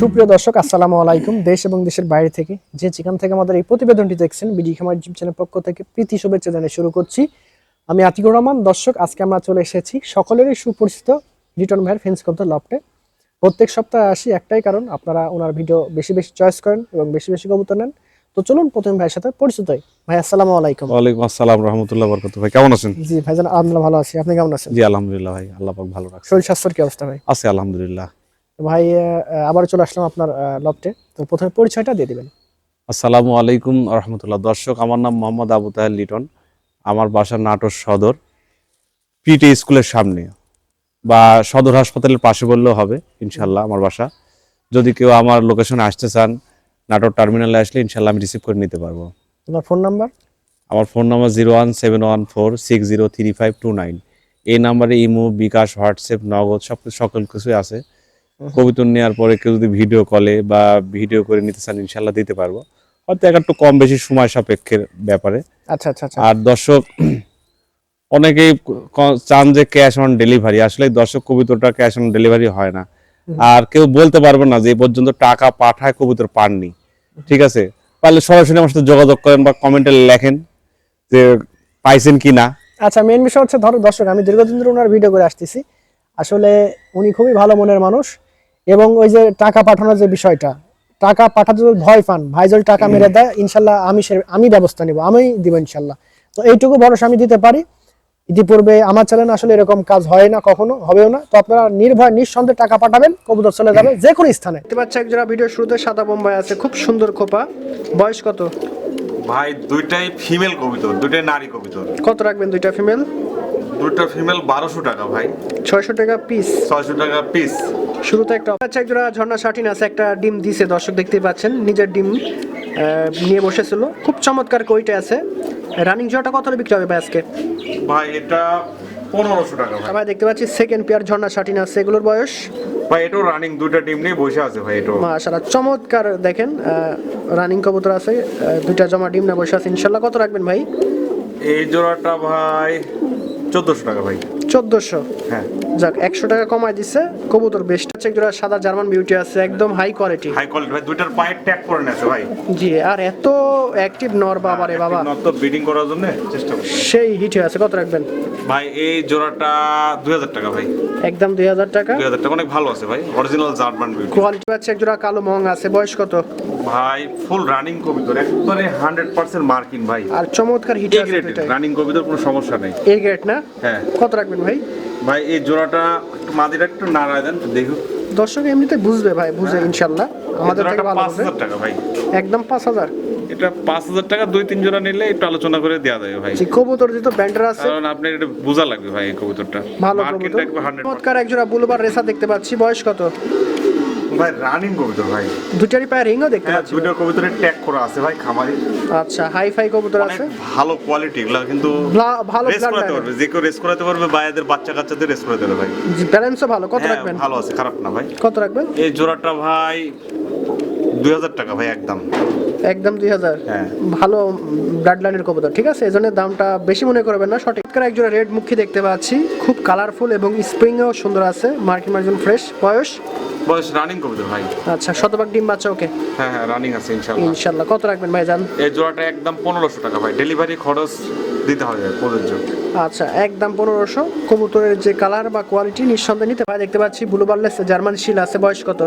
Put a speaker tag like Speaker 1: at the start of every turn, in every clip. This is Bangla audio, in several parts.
Speaker 1: সুপ্রিয় দর্শক আসসালামু আলাইকুম। দেশ এবং দেশের বাইরে থেকে যে যেখান থেকে আমাদের এই প্রতিবেদনটি দেখছেন বিডি খামার ইউটিউব চ্যানেল পক্ষ থেকে প্রীতি শুভেচ্ছা জানিয়ে শুরু করছি। আমি আতিকুর রহমান। দর্শক আজকে আমরা চলে এসেছি সকলেরই সুপরিচিত লিটন ভাইয়ের ফেন্স কবুতর লফটে প্রত্যেক সপ্তাহে আসি একটাই কারণ আপনারা ওনার ভিডিও বেশি বেশি চয়েস করেন এবং বেশি বেশি কবুতর নেন। তো চলুন প্রথম ভাইয়ের সাথে পরিচিত হই। ভাই আসসালামু আলাইকুম।
Speaker 2: ওয়ালাইকুম আসসালাম রহমতুল্লাহ বরকত ভাই কেমন আছেন?
Speaker 1: জি ভাইজান আলহামদুলিল্লাহ ভালো আছি। আপনি কেমন আছেন?
Speaker 2: জি আলহামদুলিল্লাহ ভাই আল্লাহ পাক ভালো রাখছে।
Speaker 1: শরীর স্বাস্থ্যের কি অবস্থা ভাই?
Speaker 2: আছে আলহামদুলিল্লাহ।
Speaker 1: ভাই আবার চলে আসলাম আপনার লফটে। তো প্রথমে পরিচয়টা দিয়ে দিবেন।
Speaker 2: আসসালামু আলাইকুম রহমতুল্লাহ। দর্শক আমার নাম মোহাম্মদ আবু তাহের লিটন। আমার বাসা নাটোর সদর পিটি স্কুলের সামনে। বা সদর হাসপাতালের পাশে বললেও হবে ইনশাল্লাহ আমার বাসা। যদি কেউ আমার লোকেশনে আসতে চান নাটোর টার্মিনালে আসলে ইনশাল্লাহ আমি রিসিভ করে নিতে পারব।
Speaker 1: তোমার ফোন নাম্বার?
Speaker 2: আমার phone number zero one seven one four six zero three five two nine. এই নাম্বারে ইমো বিকাশ হোয়াটসঅ্যাপ নগদ সব সকল কিছুই আছে। কবিতর নেওয়ার পরে কেউ যদি ভিডিও কলে বা ভিডিও করে নিতে চান ইনশাল্লাহ দিতে পারব। হয়তো এক একটু কম বেশি সময় সাপেক্ষের ব্যাপারে।
Speaker 1: আচ্ছা আচ্ছা আচ্ছা।
Speaker 2: আর দর্শক অনেকেই চান যে ক্যাশ অন ডেলিভারি আসলে দর্শক কবিতরটা ক্যাশ অন ডেলিভারি হয় না। আর কেউ বলতে পারবে না যে পর্যন্ত টাকা পাঠায় কবিতর পাননি। ঠিক আছে? পারলে সরাসরি আমার সাথে যোগাযোগ করেন বা কমেন্টে লেখেন যে পাইছেন কি না।
Speaker 1: আচ্ছা মেন বিষয় হচ্ছে ধরো দর্শক আমি দীর্ঘদিন ধরে ওনার ভিডিও করে আসতেছি। আসলে উনি খুবই ভালো মনের মানুষ। এবং ওই যে টাকা পাঠানোর যে বিষয়টা টাকা পাঠাতে যদি ভয় পান ভাই যদি টাকা মেরে দেয় ইনশাল্লাহ আমি আমি ব্যবস্থা নিব আমি দিব ইনশাল্লাহ। তো এইটুকু ভরসা আমি দিতে পারি। ইতিপূর্বে আমার চ্যানেলে আসলে এরকম কাজ হয় না কখনো হবেও না। তো আপনারা নির্ভয় নিঃসন্দেহে টাকা পাঠাবেন কবুতর চলে যাবে যে কোনো স্থানে। দেখতে পাচ্ছি একজোড়া ভিডিও শুরুতে সাদা বোম্বাই আছে খুব সুন্দর খোপা। বয়স কত?
Speaker 3: ভাই দুইটাই ফিমেল কবিতর দুইটাই নারী কবিতর।
Speaker 1: কত রাখবেন দুইটা ফিমেল
Speaker 3: দুইটা ফিমেল বারোশো টাকা ভাই।
Speaker 1: ছয়শো টাকা পিস
Speaker 3: ছয়শো টাকা পিস
Speaker 1: শুরুতে একটা আচ্ছা একজোড়া ঝর্ণা শাটিন আছে একটা ডিম দিছে দর্শক দেখতেই পাচ্ছেন নিজের ডিম নিয়ে বসেছিল। খুব চমৎকার কইটা আছে। রানিং জোড়াটা কত বিক্রি হবে ভাই আজকে?
Speaker 3: ভাই এটা পনেরোশো টাকা ভাই।
Speaker 1: দেখতে পাচ্ছি সেকেন্ড পেয়ার ঝর্ণা শাটিন আছে এগুলোর বয়স?
Speaker 3: ভাই এটাও রানিং দুইটা টিম নিয়ে বসে আছে ভাই এটাও।
Speaker 1: মাশাআল্লাহ চমৎকার দেখেন রানিং কবুতর আছে দুইটা জমা ডিম না বসে আছে ইনশাল্লাহ কত রাখবেন ভাই?
Speaker 3: এই জোড়াটা ভাই চোদ্দোশো টাকা ভাই।
Speaker 1: চোদ্দোশো?
Speaker 3: হ্যাঁ।
Speaker 1: যাক একশো টাকা কমায় দিচ্ছে কবুতর বেস্ট আছে একজোড়া সাদা জার্মান বিউটি আছে একদম হাই কোয়ালিটি
Speaker 3: হাই কোয়ালিটি ভাই দুইটার পায়ের ট্যাগ করে নেছে ভাই।
Speaker 1: জি আর এত অ্যাক্টিভ নর বাবা রে বাবা।
Speaker 3: নত বিডিং করার জন্য চেষ্টা করছি
Speaker 1: সেই হিট হয়ে আছে কত রাখবেন?
Speaker 3: ভাই এই জোড়াটা দুই হাজার টাকা ভাই।
Speaker 1: একদম দুই হাজার টাকা?
Speaker 3: দুই হাজার টাকা অনেক ভালো আছে ভাই। অরিজিনাল জার্মান বিউটি
Speaker 1: কোয়ালিটি পাচ্ছে একজোড়া কালো মং আছে বয়স কত?
Speaker 3: ভাই ফুল রানিং কবিতর একবারে হান্ড্রেড পার্সেন্ট মার্কিং ভাই।
Speaker 1: আর চমৎকার হিট আছে
Speaker 3: রানিং কবিতর কোনো সমস্যা নেই।
Speaker 1: এ গ্রেড না?
Speaker 3: হ্যাঁ।
Speaker 1: কত রাখবেন ভাই?
Speaker 3: ভাই এই জোড়াটা একটু মাদিটা একটু নাড়ায় দেন দেখুন
Speaker 1: দর্শক এমনিতে বুঝবে ভাই বুঝে ইনশাল্লাহ। আমাদের থেকে ভালো
Speaker 3: হাজার টাকা ভাই।
Speaker 1: একদম পাঁচ হাজার।
Speaker 3: এটা পাঁচ হাজার টাকা দুই তিন জোড়া নিলে একটু আলোচনা করে দেওয়া যাবে ভাই।
Speaker 1: জি কবুতর যেহেতু ব্যান্ডার আছে।
Speaker 3: কারণ আপনার এটা বোঝা লাগবে ভাই এই কবুতরটা।
Speaker 1: ভালো কবুতর। চমৎকার একজোড়া বুলবার রেসা দেখতে পাচ্ছি। বয়স কত?
Speaker 3: ভাই রানিং কবুতর ভাই।
Speaker 1: দুটারই পায়ে রিংও দেখতে
Speaker 3: হ্যাঁ
Speaker 1: পাচ্ছি।
Speaker 3: দুইটা কবুতরের ট্যাগ করা আছে ভাই খামারি।
Speaker 1: আচ্ছা হাই ফাই কবুতর আছে?
Speaker 3: ভালো কোয়ালিটি এগুলা কিন্তু
Speaker 1: ভালো
Speaker 3: রেস করাতে পারবে। যে কেউ রেস করাতে পারবে বাইরেদের বাচ্চা কাচ্চাদের রেস করে পারবে ভাই।
Speaker 1: ব্যালেন্সও ভালো। কত
Speaker 3: হ্যাঁ
Speaker 1: রাখবেন?
Speaker 3: ভালো আছে খারাপ না ভাই।
Speaker 1: কত রাখবেন?
Speaker 3: এই জোড়াটা ভাই দুই হাজার টাকা ভাই একদম।
Speaker 1: একদম দুই হাজার।
Speaker 3: হ্যাঁ।
Speaker 1: ভালো ব্লাড লাইনের কবুতর ঠিক আছে? এই জন্য দামটা বেশি মনে করবেন না। সঠিক একজোড়া রেড মুখী দেখতে পাচ্ছি। খুব কালারফুল এবং স্প্রিংও সুন্দর আছে। মার্কিন মার্জন ফ্রেশ বয়স?
Speaker 3: বয়স রানিং কবুতর ভাই।
Speaker 1: আচ্ছা শতভাগ ডিম বাচ্চা ওকে
Speaker 3: হ্যাঁ হ্যাঁ রানিং আছে ইনশাল্লাহ
Speaker 1: ইনশাল্লাহ কত রাখবেন ভাই জান
Speaker 3: এই জোড়াটা একদম পনেরোশো টাকা ভাই। ডেলিভারি খরচ দিতে হবে প্রযোজ্য।
Speaker 1: আচ্ছা একদম পনেরোশো। কবুতরের যে কালার বা কোয়ালিটি নিঃসন্দেহে নিতে ভাই দেখতে পাচ্ছি ব্লু বার্লেস জার্মান শিল আছে বয়স কত?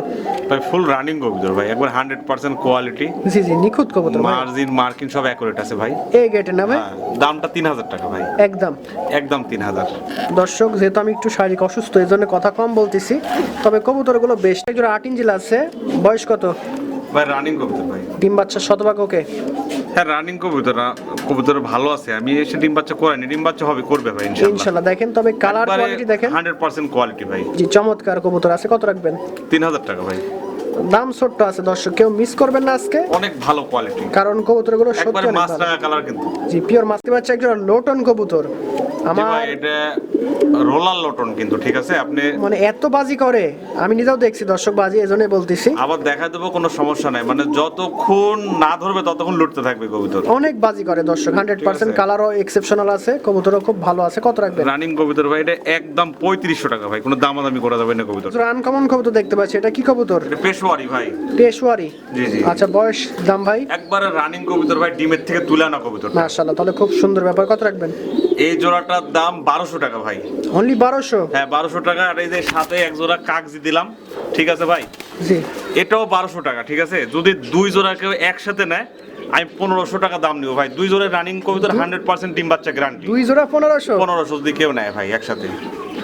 Speaker 3: ভাই ফুল রানিং কবুতর ভাই একবার হান্ড্রেড পার্সেন্ট কোয়ালিটি
Speaker 1: জি জি নিখুঁত কবুতর
Speaker 3: মার্জিন মার্কিন সব অ্যাকুরেট আছে ভাই।
Speaker 1: এ? গেটের
Speaker 3: হ্যাঁ, দামটা তিন হাজার টাকা ভাই।
Speaker 1: একদম।
Speaker 3: একদম তিন হাজার।
Speaker 1: দর্শক যেহেতু আমি একটু শারীরিক অসুস্থ এই জন্য কথা কম বলতেছি। তবে কবুতরগুলো বেশ। একজন আট ইঞ্চিল আছে বয়স কত?
Speaker 3: ভাই রানিং কবুতর ভাই।
Speaker 1: ডিম বাচ্চা শতভাগ ওকে?
Speaker 3: হ্যাঁ রানিং কবুতর কবুতর ভালো আছে। আমি এসে ডিম বাচ্চা করাইনি ডিম বাচ্চা হবে করবে ভাই
Speaker 1: ইনশাআল্লাহ। দেখেন তবে কালার কোয়ালিটি দেখেন।
Speaker 3: হান্ড্রেড পার্সেন্ট কোয়ালিটি ভাই।
Speaker 1: জি চমৎকার কবুতর আছে কত রাখবেন?
Speaker 3: তিন হাজার টাকা ভাই।
Speaker 1: দাম ছোট্ট আছে দর্শক কেউ মিস করবেন না আজকে।
Speaker 3: অনেক ভালো কোয়ালিটি
Speaker 1: কারণ কবুতরগুলো সত্যি
Speaker 3: একবারে
Speaker 1: অনেক ভালো।
Speaker 3: কালার কিন্তু।
Speaker 1: জি পিওর মাস্তি বাচ্চা একজন লোটন কবুতর। আমার
Speaker 3: এটা রোলার লটন কিন্তু ঠিক আছে? আপনি
Speaker 1: মানে এত বাজি করে আমি নিজেও দেখছি দর্শক বাজি এজন্যই বলতেছি।
Speaker 3: আবার দেখা দেবো কোনো সমস্যা নাই। মানে যতক্ষণ না ধরবে ততক্ষণ লুটতে থাকবে কবুতর।
Speaker 1: অনেক বাজি করে দর্শক হান্ড্রেড পার্সেন্ট
Speaker 3: আছে।
Speaker 1: কালারও এক্সেপশনাল আছে কবুতরও খুব ভালো আছে। কত রাখবেন?
Speaker 3: রানিং কবুতর ভাই এটা একদম পঁয়ত্রিশশো টাকা ভাই কোনো দামাদামি করা যাবে না কবুতর।
Speaker 1: আনকমন কবুতর দেখতে পাচ্ছি এটা কি কবুতর?
Speaker 3: পেশোয়ারি ভাই।
Speaker 1: পেশোয়ারি
Speaker 3: জি, জি।
Speaker 1: আচ্ছা বয়স দাম ভাই?
Speaker 3: একবারে রানিং কবুতর ভাই ডিমের থেকে তুলে আনা কবুতর
Speaker 1: মাশাআল্লাহ তাহলে খুব সুন্দর ব্যাপার কত রাখবেন?
Speaker 3: এই জোড়াটার দাম বারোশো টাকা ভাই।
Speaker 1: অনলি বারোশো?
Speaker 3: হ্যাঁ বারোশো টাকা। আর এই যে সাথে এক জোড়া কাগজি দিলাম। ঠিক আছে ভাই?
Speaker 1: জি।
Speaker 3: এটাও বারোশো টাকা ঠিক আছে? যদি দুই জোড়া কেউ একসাথে নেয় আমি পনেরোশো টাকা দাম নিব ভাই। দুই জোড়া রানিং কবিতার হান্ড্রেড পার্সেন্ট ডিম বাচ্চা গ্যারান্টি
Speaker 1: দুই জোড়া পনেরোশো?
Speaker 3: পনেরোশো যদি কেউ নেয় ভাই একসাথে।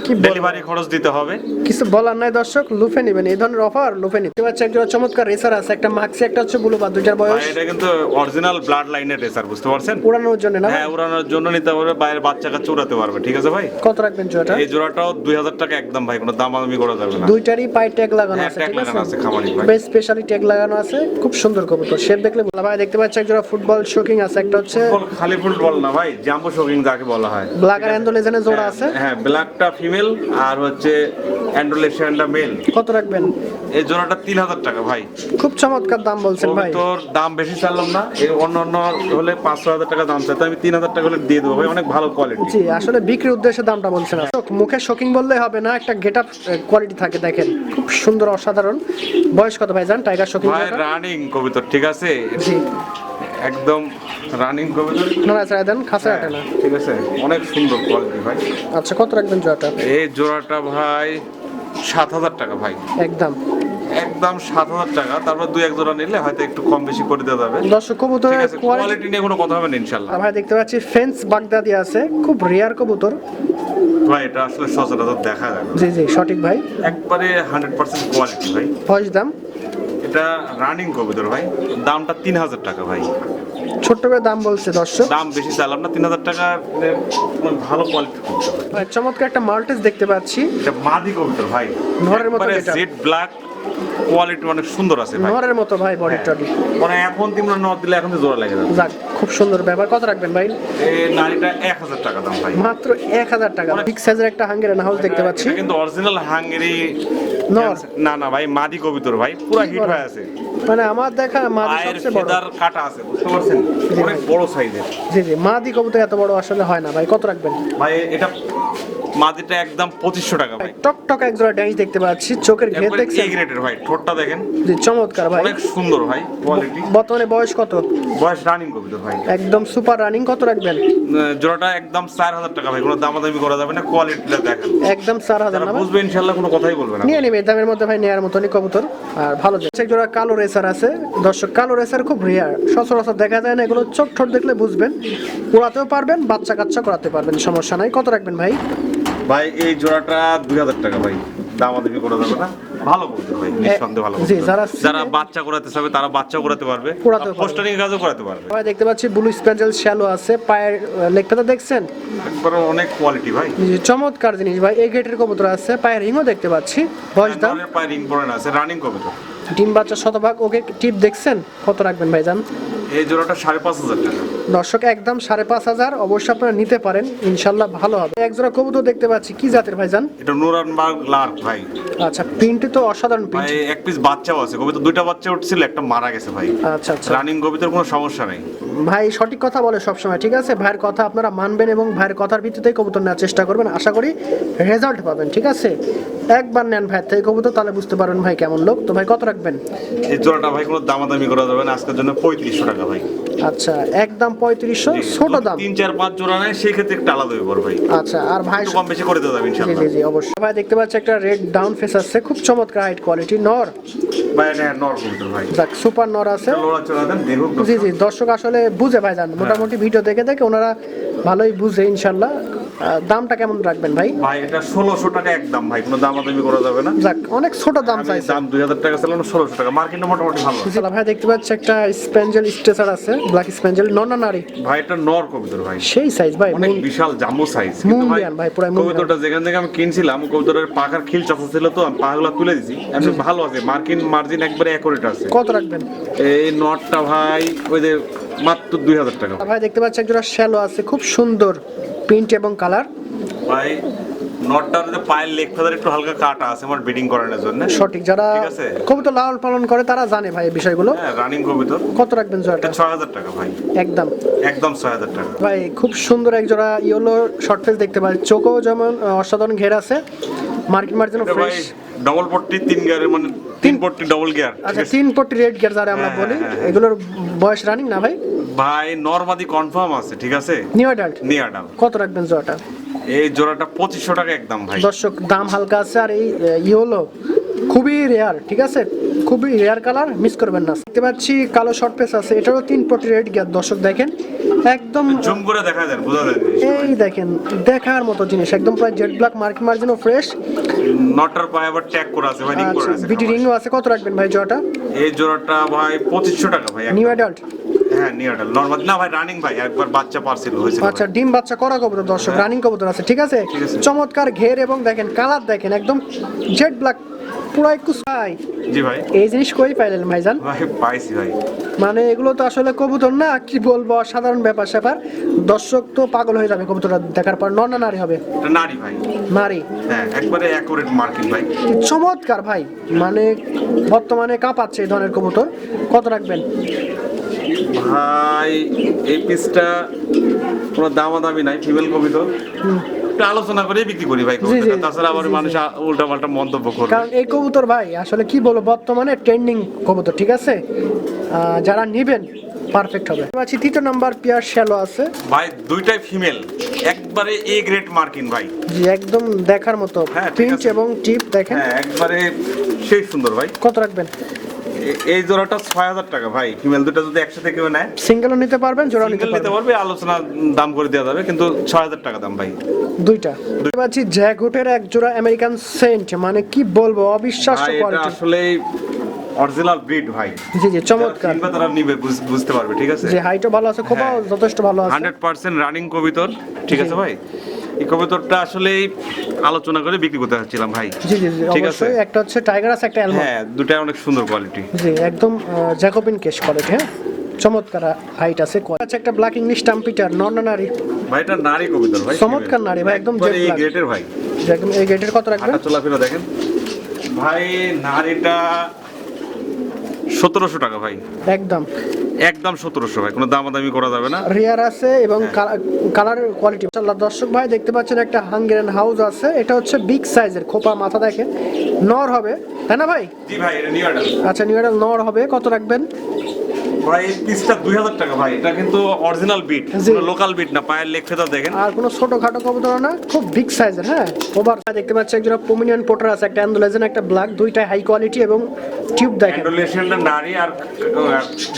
Speaker 1: কি
Speaker 3: ডেলিভারি খরচ দিতে হবে।
Speaker 1: কিছু বলার নাই দর্শক লুফে নিবেন। এই ধরনের অফার লুফে নিতে। পারছে চমৎকার রেসার আছে। একটা মাক্সি একটা হচ্ছে বুলু বা দুইটার বয়স।
Speaker 3: এটা কিন্তু অরিজিনাল ব্লাড লাইনের রেসার বুঝতে পারছেন?
Speaker 1: উড়ানোর জন্য না
Speaker 3: হ্যাঁ উড়ানোর জন্য নিতে পারবে বাচ্চা কাচ্চা উড়াতে পারবে ঠিক আছে ভাই?
Speaker 1: কত রাখবেন জোড়াটা?
Speaker 3: এই জোড়াটাও দুই হাজার টাকা একদম ভাই কোনো দাম আমি করা যাবে না।
Speaker 1: দুইটারই পায়ে ট্যাগ লাগানো
Speaker 3: হ্যাঁ,
Speaker 1: আছে
Speaker 3: লাগানো
Speaker 1: আছে
Speaker 3: খামারি ভাই।
Speaker 1: বেশ স্পেশালি ট্যাগ লাগানো আছে। খুব সুন্দর কবুতর। শেপ দেখলে ভালো ভাই দেখতে পাচ্ছি একজোড়া ফুটবল শোকিং আছে একটা হচ্ছে
Speaker 3: খালি ফুটবল না ভাই জাম্বো শোকিং যাকে বলা হয়।
Speaker 1: ব্ল্যাক আর অ্যান্ডোলেজেনের জোড়া আছে।
Speaker 3: হ্যাঁ ব্ল্যাকটা ফিমেল আর হচ্ছে অ্যান্ডোলেশনটা মেল
Speaker 1: কত রাখবেন?
Speaker 3: এই জোড়াটা তিন হাজার টাকা ভাই।
Speaker 1: খুব চমৎকার দাম বলছেন ভাই।
Speaker 3: তোর দাম বেশি চাইলাম না এই অন্য অন্য হলে পাঁচশো হাজার টাকা দাম চাইতে আমি তিন হাজার টাকা হলে দিয়ে দেবো ভাই অনেক ভালো কোয়ালিটি
Speaker 1: জি আসলে বিক্রির উদ্দেশ্যে দামটা বলছেন। না মুখে শোকিং বললে হবে না একটা গেট আপ কোয়ালিটি থাকে দেখেন। খুব সুন্দর অসাধারণ। বয়স কত ভাই জান? টাইগার শোকিং
Speaker 3: ভাই রানিং কবিতর ঠিক আছে?
Speaker 1: জি।
Speaker 3: একদম রানিং কবিতর
Speaker 1: নড়া ছাড়া দেন খাসা আটে না।
Speaker 3: ঠিক আছে অনেক সুন্দর কোয়ালিটি ভাই।
Speaker 1: আচ্ছা কত রাখবেন জোড়াটা?
Speaker 3: এই জোড়াটা ভাই সাত হাজার টাকা ভাই।
Speaker 1: একদম।
Speaker 3: একদম সাত হাজার টাকা তারপর দুই এক জোড়া নিলে হয়তো একটু কম বেশি করে দেওয়া যাবে।
Speaker 1: দর্শক
Speaker 3: আছে
Speaker 1: কোয়ালিটি
Speaker 3: নিয়ে কোনো কথা হবে না ইনশাল্লাহ
Speaker 1: ভাই দেখতে পাচ্ছি ফেন্স বাগদাদি আছে খুব রেয়ার কবুতর।
Speaker 3: ভাই এটা আসলে সচরাচর দেখা যায়
Speaker 1: জি জি সঠিক ভাই।
Speaker 3: একবারে হান্ড্রেড পার্সেন্ট কোয়ালিটি ভাই।
Speaker 1: বয়স দাম?
Speaker 3: এটা রানিং কবুতর ভাই। দামটা তিন হাজার টাকা ভাই।
Speaker 1: ছোট্ট করে দাম বলছে দর্শক।
Speaker 3: দাম বেশি চালাম না তিন হাজার টাকা এ, ভালো কোয়ালিটি
Speaker 1: চমৎকার একটা মাল্টেস দেখতে পাচ্ছি।
Speaker 3: এটা মাদি কবুতর ভাই।
Speaker 1: নরের মতো।
Speaker 3: জেড ব্ল্যাক কোয়ালিটি অনেক সুন্দর আছে ভাই।
Speaker 1: নরের মতো ভাই বডি টডি
Speaker 3: মানে এখন তোমরা নট দিলে এখন জোড়া লেগে যাবে।
Speaker 1: যাক খুব সুন্দর ব্যাপার। কত রাখবেন ভাই?
Speaker 3: এই নারীটা এক হাজার টাকা দাম ভাই।
Speaker 1: মাত্র এক হাজার টাকা। বিগ সাইজের একটা হাঙ্গের হাউস দেখতে পাচ্ছি।
Speaker 3: কিন্তু অরিজিনাল হাঙ্গেরি
Speaker 1: নর।
Speaker 3: না না ভাই মাদি কবিতর ভাই পুরো হিট হয়ে আছে।
Speaker 1: মানে আমার দেখা মাদি সবচেয়ে বড়।
Speaker 3: ফেদার কাটা আছে বুঝতে পারছেন? অনেক বড় সাইজের।
Speaker 1: জি জি মাদি কবুতর এত বড় আসলে হয় না ভাই কত রাখবেন?
Speaker 3: ভাই এটা মাদিটা একদম পঁচিশশো টাকা ভাই।
Speaker 1: টক টক এক জোড়া ড্যান্স দেখতে পাচ্ছি চোখের ঘের দেখছেন
Speaker 3: এ গ্রেডের ভাই ঠোঁটটা দেখেন।
Speaker 1: জি চমৎকার ভাই।
Speaker 3: অনেক সুন্দর ভাই কোয়ালিটি
Speaker 1: বর্তমানে বয়স কত?
Speaker 3: বয়স রানিং কবিতর ভাই।
Speaker 1: একদম সুপার রানিং কত রাখবেন?
Speaker 3: জোড়াটা একদম চার হাজার টাকা ভাই কোনো দামাদামি করা যাবে না কোয়ালিটিটা দেখেন।
Speaker 1: একদম চার হাজার
Speaker 3: যারা
Speaker 1: না
Speaker 3: বুঝবে ইনশাল্লাহ কোনো কথাই বলবে না।
Speaker 1: নিয়ে নেবে দামের মধ্যে ভাই নেয়ার মতনই কবুতর। আর ভালো যাচ্ছে জোড়া কালো রেসার আছে। দর্শক কালো রেসার খুব রেয়ার সচরাচর দেখা যায় না এগুলো চোখ ঠোঁট দেখলে বুঝবেন। উড়াতেও পারবেন বাচ্চা কাচ্চা করাতে পারবেন সমস্যা নাই। কত রাখবেন ভাই?
Speaker 3: ভাই এই জোড়াটা দুই হাজার টাকা ভাই। দামাদামি করা যাবে না। ভালো বলতে ভাই নিঃসন্দেহে ভালো
Speaker 1: যারা
Speaker 3: যারা বাচ্চা করাতে চাবে তারা বাচ্চা করাতে পারবে।
Speaker 1: করাতেও
Speaker 3: পোস্টারিং কাজও করাতে পারবে।
Speaker 1: ভাই দেখতে পাচ্ছি ব্লু স্প্যাঞ্জেল শ্যালো আছে পায়ের দেখছেন?
Speaker 3: একবারে অনেক কোয়ালিটি ভাই।
Speaker 1: চমৎকার জিনিস ভাই। এই গেটের কবুতর আছে পায়ের রিংও দেখতে পাচ্ছি। বয়স দাম?
Speaker 3: রিং আছে রানিং কবিতর।
Speaker 1: ডিম বাচ্চা শতভাগ। ওকে টিপ দেখছেন? কত রাখবেন ভাই জান
Speaker 3: এই জোড়াটা সাড়ে পাঁচ হাজার টাকা।
Speaker 1: দর্শক একদম সাড়ে পাঁচ হাজার। অবশ্যই আপনারা নিতে পারেন। ইনশাল্লাহ ভালো হবে। এক জোড়া কবুতর দেখতে পাচ্ছি। কি জাতের ভাই জান?
Speaker 3: এটা নুরানবার্গ লার্ক ভাই।
Speaker 1: আচ্ছা প্রিন্ট তো অসাধারণ
Speaker 3: ভাই এক পিস বাচ্চাও আছে। কবিতর দুইটা বাচ্চা উঠছিল একটা মারা গেছে ভাই।
Speaker 1: আচ্ছা আচ্ছা।
Speaker 3: রানিং কবিতর কোনো সমস্যা নেই।
Speaker 1: ভাই সঠিক কথা বলে সবসময় ঠিক আছে? ভাইয়ের কথা আপনারা মানবেন এবং ভাইয়ের কথার ভিত্তিতেই কবুতর নেওয়ার চেষ্টা করবেন। আশা করি রেজাল্ট পাবেন ঠিক আছে? একবার নেন ভাই থেকে কবুতর তাহলে বুঝতে পারবেন ভাই কেমন লোক। তো ভাই কত রাখবেন?
Speaker 3: এই জোড়াটা ভাই কোনো দামাদামি করা যাবে না। আজকের জন্য পঁয়ত্রিশশো টাকা। ভাই।
Speaker 1: আচ্ছা একদম পঁয়ত্রিশশো ছোট দাম।
Speaker 3: তিন চার পাঁচ জোড়া নেয় সেই ক্ষেত্রে একটু আলাদা ব্যাপার ভাই।
Speaker 1: আচ্ছা আর ভাই
Speaker 3: কম বেশি করে দেওয়া যাবে
Speaker 1: জি জি জি অবশ্যই। ভাই দেখতে পাচ্ছি একটা রেড ডাউন ফেস আছে খুব চমৎকার হাইট কোয়ালিটি নর।
Speaker 3: ভাই এটা নর কবিতর ভাই।
Speaker 1: যাক সুপার নর আছে।
Speaker 3: লোড়া চড়া দেন দেখুক
Speaker 1: জি জি দর্শক আসলে বুঝে ভাই জান মোটামুটি ভিডিও দেখে দেখে ওনারা ভালোই বুঝে ইনশাল্লাহ দামটা কেমন রাখবেন ভাই?
Speaker 3: ভাই এটা ষোলোশো টাকা একদম ভাই কোনো দাম দামাদামি করা যাবে না।
Speaker 1: যাক অনেক ছোট দাম চাইছে।
Speaker 3: দাম দুই হাজার টাকা চালানো ষোলোশো টাকা মার্কেটে মোটামুটি ভালো।
Speaker 1: ভাই দেখতে পাচ্ছি একটা স্পেঞ্জেল স্ট্রেচার আছে ব্ল্যাক স্পেঞ্জেল নর না নারী?
Speaker 3: ভাই এটা নর কবিতর ভাই।
Speaker 1: সেই সাইজ ভাই
Speaker 3: অনেক বিশাল জাম্বো সাইজ
Speaker 1: মুন্ডিয়ান ভাই, পুরাই মুন্ডিয়ান।
Speaker 3: কবিতরটা যেখান থেকে আমি কিনছিলাম কবিতরের পাখার খিল চাষা ছিল তো আমি পাখাগুলো তুলে দিছি। এমনি ভালো আছে মার্কিন মার্জিন একবারে অ্যাকুরেট আছে।
Speaker 1: কত রাখবেন?
Speaker 3: এই নটটা ভাই ওই যে মাত্র দুই হাজার টাকা।
Speaker 1: ভাই দেখতে পাচ্ছি একজোড়া শ্যালো আছে খুব সুন্দর প্রিন্ট এবং কালার
Speaker 3: ভাই নটটার যে পায়ের লেগ ফেদার একটু হালকা কাটা আছে আমার বিডিং করানোর জন্য।
Speaker 1: সঠিক যারা
Speaker 3: ঠিক আছে।
Speaker 1: কবুতর লালন পালন করে তারা জানে ভাই এই বিষয়গুলো।
Speaker 3: হ্যাঁ রানিং কবিতর।
Speaker 1: কত রাখবেন জোড়াটা
Speaker 3: এটা ছয় হাজার টাকা ভাই।
Speaker 1: একদম।
Speaker 3: একদম ছয় হাজার টাকা।
Speaker 1: ভাই খুব সুন্দর এক জোড়া ইয়েলো শর্ট ফেস দেখতে পাই। চোখও যেমন অসাধারণ ঘের আছে। মার্কিন মার্জিনও ফ্রেশ
Speaker 3: ডবল পট্টি তিন গিয়ারের মানে তিন পট্টি ডবল গিয়ার
Speaker 1: আচ্ছা তিন পট্টি রেড গিয়ার যারা আমরা
Speaker 3: হ্যাঁ,
Speaker 1: বলি।
Speaker 3: হ্যাঁ, হ্যাঁ।
Speaker 1: এগুলোর বয়স রানিং না ভাই?
Speaker 3: ভাই নর্মাদি কনফার্ম আছে ঠিক আছে?
Speaker 1: নিউ অ্যাডাল্ট
Speaker 3: নিয়াডাল
Speaker 1: কত রাখবেন জোড়াটা
Speaker 3: এই জোড়াটা পঁচিশশো টাকা একদম ভাই।
Speaker 1: দর্শক দাম হালকা আছে আর এই ইয়েলো খুবই রেয়ার ঠিক আছে? খুবই রেয়ার কালার মিস করবেন না। দেখতে পাচ্ছি কালো শর্ট পেস আছে এটারও তিন পটি রেড গিয়ার দর্শক দেখেন একদম
Speaker 3: জুম করে দেখা যায় বোঝা যায়
Speaker 1: এই দেখেন দেখার মতো জিনিস একদম প্রায় জেড ব্ল্যাক মার্কিন মার্জিনও ফ্রেশ
Speaker 3: নটার পায়ে আবার ট্যাগ করা আছে ভাই রিং
Speaker 1: আচ্ছা
Speaker 3: করা আছে
Speaker 1: বিটি রিংও আছে কত রাখবেন ভাই জোড়াটা?
Speaker 3: এই জোড়াটা ভাই পঁচিশশো টাকা ভাই
Speaker 1: নিউ অ্যাডাল্ট
Speaker 3: হ্যাঁ নিয়াডাল নর্মাল না ভাই রানিং ভাই একবার বাচ্চা পার্সেল হয়েছে
Speaker 1: আচ্ছা ডিম বাচ্চা করা কবুতর দর্শক রানিং কবুতর আছে ঠিক আছে? চমৎকার ঘের এবং দেখেন কালার দেখেন একদম জেড ব্ল্যাক পুরাই কুসাই
Speaker 3: জি ভাই।
Speaker 1: এই জিনিস কই পাইলেন ভাইজান?
Speaker 3: ভাই পাইছি ভাই।
Speaker 1: মানে এগুলো তো আসলে কবুতর না কি বলব সাধারণ ব্যাপার স্যাপার। দর্শক তো পাগল হয়ে যাবে কবুতরটা দেখার পর নর না নারী হবে?
Speaker 3: নারী ভাই।
Speaker 1: নারী?
Speaker 3: হ্যাঁ একবারে অ্যাকুরেট মার্কিং ভাই।
Speaker 1: চমৎকার ভাই মানে বর্তমানে কাঁপাচ্ছে এই ধরনের কবুতর। কত রাখবেন?
Speaker 3: ভাই এই পিসটা কোনো দামাদামি নাই ফিমেল কবি তো। একটু আলোচনা করে বিক্রি করি ভাই তাছাড়া আবার। মানুষ উল্টা পাল্টা মন্তব্য করবে।
Speaker 1: কারণ এই কবুতর ভাই আসলে কি বলব বর্তমানে ট্রেন্ডিং কবুতর ঠিক আছে? যারা নিবেন পারফেক্ট হবে। পাচ্ছি তৃতীয় নাম্বার পিয়ার শ্যালো আছে।
Speaker 3: ভাই দুইটাই ফিমেল একবারে এ গ্রেড মার্কিং ভাই।
Speaker 1: জি একদম দেখার মতো
Speaker 3: হ্যাঁ, ঠিক
Speaker 1: এবং টিপ দেখেন।
Speaker 3: হ্যাঁ একবারে সেই সুন্দর ভাই।
Speaker 1: কত রাখবেন?
Speaker 3: এই জোড়াটা ছয় হাজার টাকা ভাই। ফিমেল দুটো যদি একসাথে কেউ নেয়
Speaker 1: সিঙ্গেলও নিতে পারবেন জোড়াও নিতে
Speaker 3: নিতে পারবে আলোচনা দাম করে দেওয়া যাবে কিন্তু ছয় হাজার টাকা দাম ভাই।
Speaker 1: দুইটা। পাচ্ছি জ্যাকহুটের এক জোড়া আমেরিকান সেন্ট মানে কি বলব অবিশ্বাস্য কোয়ালিটি
Speaker 3: আসলে অরিজিনাল ব্রিড ভাই।
Speaker 1: জি জি চমৎকার।
Speaker 3: কিনবে তারা নিবে বুঝ- বুঝতে পারবে ঠিক আছে?
Speaker 1: যে হাইটও ভালো আছে খোপাও
Speaker 3: হ্যাঁ।
Speaker 1: যথেষ্ট ভালো আছে।
Speaker 3: হান্ড্রেড পার্সেন্ট রানিং কবিতর ঠিক আছে ভাই? এই কবিতরটা আসলে আলোচনা করে বিক্রি করতে চাচ্ছিলাম ভাই।
Speaker 1: জি জি
Speaker 3: ঠিক আছে?
Speaker 1: একটা হচ্ছে টাইগার আছে একটা অ্যালমন্ড
Speaker 3: হ্যাঁ দুটাই অনেক সুন্দর কোয়ালিটি
Speaker 1: জি একদম জ্যাকোবিন কেস কোয়ালিটি হ্যাঁ? চমৎকার হাইট আছে। আছে একটা ব্ল্যাক ইংলিশ টাম্পিটার নন নারী।
Speaker 3: ভাই এটা নারী কবিতর ভাই।
Speaker 1: চমৎকার নারী ভাই, একদম jet
Speaker 3: এই গ্রেটের ভাই।
Speaker 1: একদম এই গেটের কত রাখবেন?
Speaker 3: চলাফেরা দেখেন। ভাই নারীটা সতেরোশো টাকা ভাই।
Speaker 1: একদম।
Speaker 3: একদম সতেরোশো ভাই কোনো দামাদামি করা যাবে না।
Speaker 1: রিয়ার আছে এবং কালার কোয়ালিটি দর্শক ভাই দেখতে পাচ্ছেন একটা হাঙ্গেরিয়ান হাউস আছে। এটা হচ্ছে বিগ সাইজের খোপা মাথা দেখেন। নর হবে তাই না ভাই?
Speaker 3: জি ভাই এটা নিউ
Speaker 1: আচ্ছা নিউ নর হবে কত রাখবেন?
Speaker 3: ভাই এই পিসটা দুই হাজার টাকা ভাই। এটা কিন্তু অরিজিনাল বিট লোকাল বিট না পায়ের লেগ ফেদার দেখেন।
Speaker 1: আর কোনো ছোটখাটো কবুতর না খুব বিগ সাইজের হ্যাঁ? ওভার দেখতে পাচ্ছি একজন পোমিনিয়ান পোটার আছে একটা অ্যান্ডোলেজেন একটা ব্ল্যাক দুইটাই হাই কোয়ালিটি এবং টিউব দেখেন।
Speaker 3: অ্যান্ডোলেশনটা নারী আর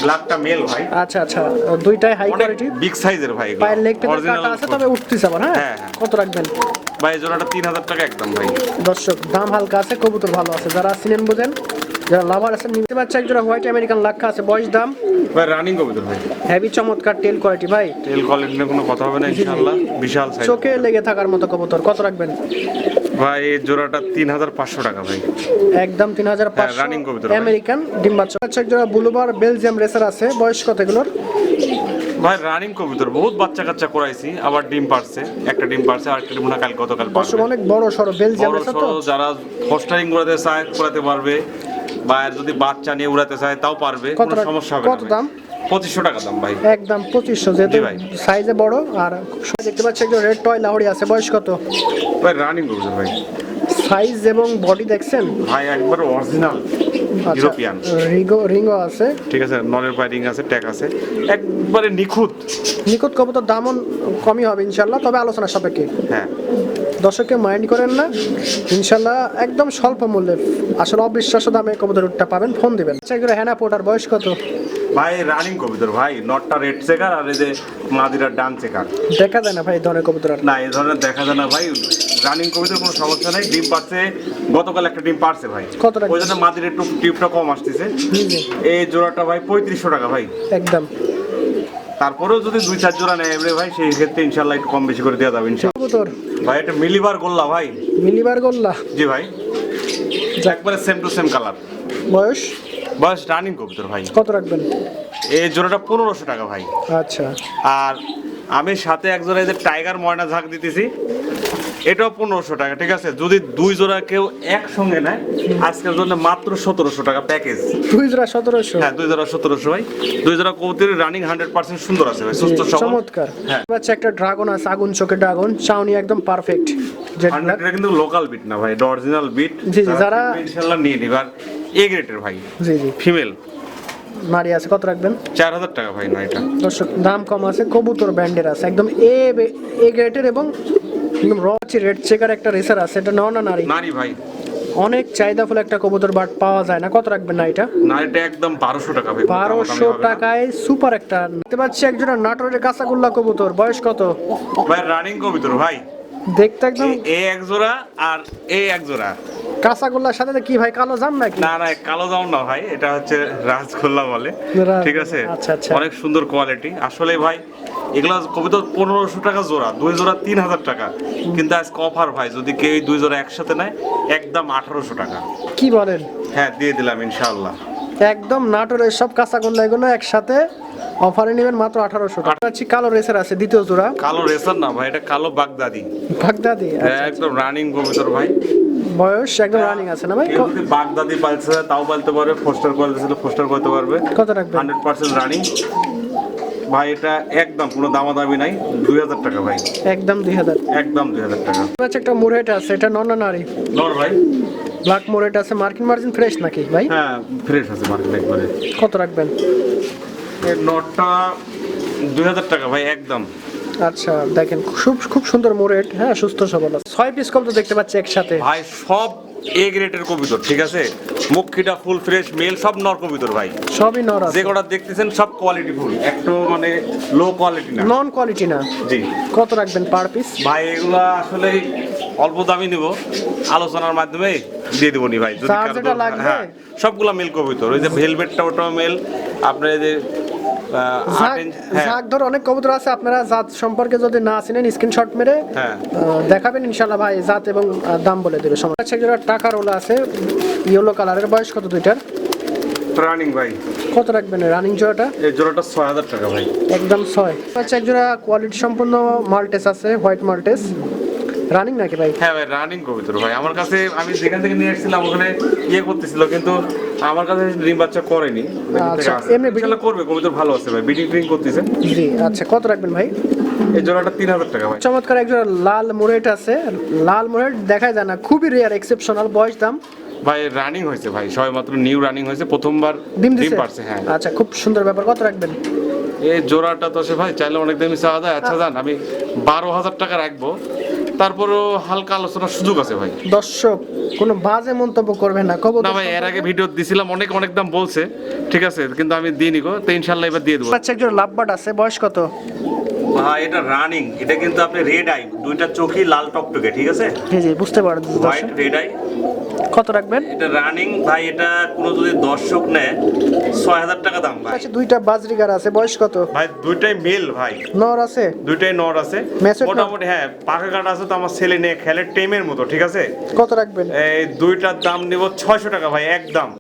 Speaker 3: ব্ল্যাকটা মেল ভাই।
Speaker 1: আচ্ছা আচ্ছা দুইটাই হাই কোয়ালিটি
Speaker 3: বিগ সাইজের ভাই।
Speaker 1: পায়ের লেগ পেতে কাটা আছে তবে উঠতেছে আবার হ্যাঁ?
Speaker 3: হ্যাঁ, হ্যাঁ।
Speaker 1: কত রাখবেন?
Speaker 3: ভাই জোড়াটা তিন হাজার টাকা একদম ভাই।
Speaker 1: দর্শক দাম হালকা আছে কবুতর ভালো আছে। যারা সিনেন বোঝেন। যারা লাভার আছেন নিতে পারছে একজোড়া হোয়াইট আমেরিকান লাক্ষা আছে বয়স দাম?
Speaker 3: ভাই রানিং কবিতর ভাই
Speaker 1: হেভি চমৎকার টেল কোয়ালিটি ভাই।
Speaker 3: তেল কোয়ালিটি নিয়ে কোনো কথা হবে না ইনশাআল্লাহ। বিশাল সাইজ
Speaker 1: চোখে লেগে থাকার মতো কবুতর কত রাখবেন?
Speaker 3: ভাই এই জোড়াটা তিন হাজার পাঁচশো টাকা ভাই।
Speaker 1: একদম তিন হাজার
Speaker 3: হ্যাঁ, running কবুতর।
Speaker 1: আমেরিকান ডিম বাচ্চা। আচ্ছা একজোড়া বুলুবার বেলজিয়াম রেসার আছে বয়স কত এগুলোর?
Speaker 3: ভাই রানিং কবিতর বহুত বাচ্চা কাচ্চা করাইছি আবার ডিম পারছে একটা ডিম পারছে আর একটা ডিম হয় কাল গতকাল পারবে।
Speaker 1: অনেক বড় সড়ো বেলজিয়াম রেসার তো।
Speaker 3: যারা ফস্টারিং করাতে চায় করাতে পারবে। বা যদি বাচ্চা নিয়ে উড়াতে চায় তাও পারবে কোনো সমস্যা হবে
Speaker 1: কত দাম?
Speaker 3: পঁচিশশো টাকা দাম ভাই।
Speaker 1: একদম পঁচিশশো যেহেতু
Speaker 3: ভাই।
Speaker 1: সাইজে বড় আর খুব দেখতে পাচ্ছি একজন রেড টয় লাহড়ি আছে বয়স কত?
Speaker 3: ভাই রানিং কবিতর ভাই।
Speaker 1: সাইজ এবং বডি দেখছেন?
Speaker 3: ভাই একবার অরিজিনাল ইউরোপিয়ান।
Speaker 1: রিগো রিঙ্গো আছে।
Speaker 3: ঠিক আছে ননের পাইরিং আছে ট্যাগ আছে। একবারে নিখুঁত।
Speaker 1: নিখুঁত কবুতর দামও কমই হবে ইনশাল্লাহ। তবে আলোচনা সাপেক্ষে।
Speaker 3: হ্যাঁ।
Speaker 1: দর্শককে মাইন্ড করেন না ইনশাল্লাহ একদম স্বল্প মূল্যে। আসলে অবিশ্বাস্য দামে কবুতর উঠটা পাবেন ফোন দিবেন। আচ্ছা এগুলো হ্যানা পোটার বয়স কত?
Speaker 3: ভাই রানিং কবিতর ভাই। নটটা রেড চেকার আর এই যে মাদিরা ডান চেকার
Speaker 1: দেখা যায় না ভাই এই ধরনের কবুতর
Speaker 3: না এই ধরনের দেখা যায় না ভাই। রানিং কবিতার কোনো সমস্যা নাই। ডিম পাচ্ছে গতকাল একটা ডিম পারছে ভাই।
Speaker 1: কত টাকা?
Speaker 3: ওই জন্য মাদির একটু টিপটা কম আসতেছে। এই জোড়াটা ভাই পঁয়ত্রিশশো টাকা ভাই।
Speaker 1: একদম।
Speaker 3: তারপরেও যদি দুই চার জোড়া নেয় এবারে ভাই সেই ক্ষেত্রে ইনশাল্লাহ একটু কম বেশি করে দেওয়া যাবে ইনশাল্লাহ। ভাই এটা মিলিবার গোল্লা ভাই।
Speaker 1: মিলিবার গোল্লা?
Speaker 3: জি ভাই। একবারে সেম টু সেম কালার
Speaker 1: বয়স?
Speaker 3: বয়স রানিং কবিতর ভাই।
Speaker 1: কত রাখবেন?
Speaker 3: এই জোড়াটা পনেরোশো টাকা ভাই।
Speaker 1: আচ্ছা।
Speaker 3: আর আমি সাথে এক জোড়া যে টাইগার ময়না ঝাঁক দিতেছি এটাও পনেরোশো টাকা ঠিক আছে? যদি দুই জোড়া কেউ একসঙ্গে নেয় আজকের জন্য মাত্র সতেরোশো টাকা প্যাকেজ
Speaker 1: দুই জোড়া সতেরোশো?
Speaker 3: হ্যাঁ দুই জোড়া সতেরোশো ভাই। দুই জোড়া কবুতরের রানিং হান্ড্রেড পার্সেন্ট সুন্দর আছে ভাই সুস্থ
Speaker 1: চমৎকার।
Speaker 3: হ্যাঁ।
Speaker 1: আচ্ছা একটা ড্রাগন আছে আগুন চোখের ড্রাগন চাউনি একদম পারফেক্ট
Speaker 3: এটা কিন্তু লোকাল বিট না ভাই এটা অরিজিনাল বিট
Speaker 1: জি, যারা-
Speaker 3: ইনশাল্লাহ নিয়ে নিবে। আর এ গ্রেটের ভাই।
Speaker 1: জি জি।
Speaker 3: ফিমেল
Speaker 1: নারী আছে কত রাখবেন?
Speaker 3: চার হাজার টাকা ভাই না এটা
Speaker 1: দর্শক দাম কম আছে কবুতর ব্যান্ডের আছে। একদম এ এ গ্রেটের এবং একদম র রেড চেকার একটা রেসার আছে। এটা ন না নারী?
Speaker 3: নারী ভাই।
Speaker 1: অনেক চাহিদাফুল একটা কবুতর বাট পাওয়া যায় না। কত রাখবেন না এটা
Speaker 3: নারীটা একদম বারোশো টাকা
Speaker 1: বারোশো টাকায় সুপার একটা। দেখতে পাচ্ছি একজোড়া নাটোরের কাঁচাগোল্লা কবুতর। বয়স কত?
Speaker 3: ভাই রানিং কবিতর ভাই।
Speaker 1: দেখতে একদম
Speaker 3: এ- এক জোড়া আর এ এক জোড়া।
Speaker 1: কাঁচাগোল্লার সাথে কি ভাই কালো জাম নাকি?
Speaker 3: না না কালো দাম না ভাই এটা হচ্ছে রাজগোল্লা বলে ঠিক আছে?
Speaker 1: আচ্ছা, আচ্ছা।
Speaker 3: অনেক সুন্দর কোয়ালিটি আসলে ভাই এগুলা কবিতা পনেরোশো টাকা জোড়া দুই জোড়া তিন হাজার টাকা। কিন্তু আজকে অফার ভাই যদি কেউ দুই জোড়া একসাথে নেয় একদম আঠারোশো টাকা।
Speaker 1: কি বলেন?
Speaker 3: হ্যাঁ দিয়ে দিলাম ইনশাআল্লাহ।
Speaker 1: একদম নাটোরের সব কাঁচাগোল্লা এগুলো একসাথে অফারে নেবেন মাত্র আঠারোশো টাকা। কালো রেসার আছে দ্বিতীয় জোড়া।
Speaker 3: কালো রেসার না ভাই এটা কালো বাগদাদি।
Speaker 1: বাগদাদি
Speaker 3: হ্যাঁ, একদম রানিং কবিতর ভাই।
Speaker 1: বয়স একদম রানিং আছে না ভাই?
Speaker 3: বাগদাদি পালছে তাও পালতে পারবে ফোস্টার ছিল ফোস্টার করতে পারবে।
Speaker 1: কত রাখবেন?
Speaker 3: হান্ড্রেড পার্সেন্ট রানিং ভাই এটা একদম কোনো দামাদামি নাই দুই হাজার টাকা ভাই।
Speaker 1: একদম দুই হাজার।
Speaker 3: একদম দুই হাজার টাকা।
Speaker 1: একটা মুরেট আছে এটা নন নারী?
Speaker 3: নর ভাই।
Speaker 1: ব্ল্যাক মুরেট আছে মার্কিন মার্জিন ফ্রেশ নাকি ভাই?
Speaker 3: হ্যাঁ ফ্রেশ আছে মার্কেট একবারে।
Speaker 1: কত রাখবেন?
Speaker 3: এই নটটা দুই হাজার টাকা ভাই একদম।
Speaker 1: আচ্ছা দেখেন খুব খুব সুন্দর মোরেট হ্যাঁ সুস্থ সবল আছে। ছয় পিস কম তো দেখতে পাচ্ছি একসাথে।
Speaker 3: ভাই সব এ গ্রেডের কবিতর ঠিক আছে? মুখিটা ফুল ফ্রেশ মেল সব নর কবিতর ভাই।
Speaker 1: সবই নর আছে।
Speaker 3: যে কটা দেখতেছেন সব কোয়ালিটি ফুল একটু মানে লো কোয়ালিটি না।
Speaker 1: নন কোয়ালিটি না।
Speaker 3: জি।
Speaker 1: কত রাখবেন পার পিস
Speaker 3: ভাই এগুলা আসলে অল্প দামি নিব আলোচনার মাধ্যমে দিয়ে দেবো নি ভাই যদি? হ্যাঁ সবগুলা মেল কবিতর ওই যে ভেলভেটটা ওটাও মেল আপনার যে হ্যাঁ।
Speaker 1: অনেক কবুতর আছে আপনারা জাত সম্পর্কে যদি না চিনেন স্ক্রিনশট মেরে
Speaker 3: হ্যাঁ।
Speaker 1: দেখাবেন ইনশাল্লাহ ভাই জাত এবং দাম বলে দেবে। সময় আচ্ছা যেটা টাকা রোলা আছে ইয়েলো কালারের বয়স কত দুইটার?
Speaker 3: রানিং ভাই।
Speaker 1: কত রাখবেন রানিং জোড়াটা?
Speaker 3: এই জোড়াটা ছয় হাজার টাকা ভাই।
Speaker 1: একদম ছয়। আচ্ছা এক জোড়া কোয়ালিটি সম্পূর্ণ মাল্টেস আছে হোয়াইট মাল্টেস রানিং নাকি ভাই?
Speaker 3: হ্যাঁ ভাই রানিং কবিতর ভাই। আমার কাছে আমি যেখান থেকে নিয়ে এসেছিলাম ওখানে ইয়ে করতেছিল কিন্তু আমার কাছে ডিম বাচ্চা করেনি।
Speaker 1: আচ্ছা, এমনি বিডিং-
Speaker 3: করবে কবিতর ভালো আছে ভাই। বিডিং টিং করতেছে।
Speaker 1: জি আচ্ছা কত রাখবেন ভাই?
Speaker 3: এই জোড়াটা তিন হাজার টাকা ভাই।
Speaker 1: চমৎকার একজন লাল মোরেট আছে। লাল মোরেট দেখা যায় না খুবই রেয়ার এক্সেপশনাল বয়স দাম।
Speaker 3: ভাই রানিং হয়েছে ভাই। সবাই মাত্র নিউ রানিং হয়েছে প্রথমবার
Speaker 1: ডিম
Speaker 3: ডিম পারছে হ্যাঁ।
Speaker 1: আচ্ছা খুব সুন্দর ব্যাপার কত রাখবেন?
Speaker 3: এই জোড়াটা তো সে ভাই চাইলে অনেক দামি চাওয়া যায়। আচ্ছা জান আমি বারো হাজার টাকা রাখব। তারপরেও হালকা আলোচনার সুযোগ আছে ভাই।
Speaker 1: দর্শক কোনো বাজে মন্তব্য করবেন না। খবর
Speaker 3: না ভাই এর আগে ভিডিও দিছিলাম অনেক অনেক দাম বলছে ঠিক আছে কিন্তু আমি দিয়ে নিকো তো ইনশাল্লাহ এবার দিয়ে দেবো।
Speaker 1: আচ্ছা একজন লাভবাট আছে বয়স কত?
Speaker 3: ভাই এটা রানিং এটা কিন্তু আপনি রেড আই দুইটা চোখই লাল টকটকে ঠিক আছে?
Speaker 1: জি জি বুঝতে পারেন
Speaker 3: হোয়াইট রেড আই
Speaker 1: কত রাখবেন?
Speaker 3: এটা রানিং ভাই এটা কোনো যদি দর্শক নেয় ছয় হাজার টাকা দাম ভাই।
Speaker 1: আচ্ছা দুইটা বাজরিগার আছে বয়স কত?
Speaker 3: ভাই দুইটাই মেল ভাই।
Speaker 1: নর আছে?
Speaker 3: দুইটাই নর আছে। মোটামুটি হ্যাঁ পাকা কাটা আছে তো আমার ছেলে নিয়ে খেলে টেমের মতো ঠিক আছে?
Speaker 1: কত রাখবেন?
Speaker 3: এই দুইটার দাম নেব ছয়শো টাকা ভাই একদম।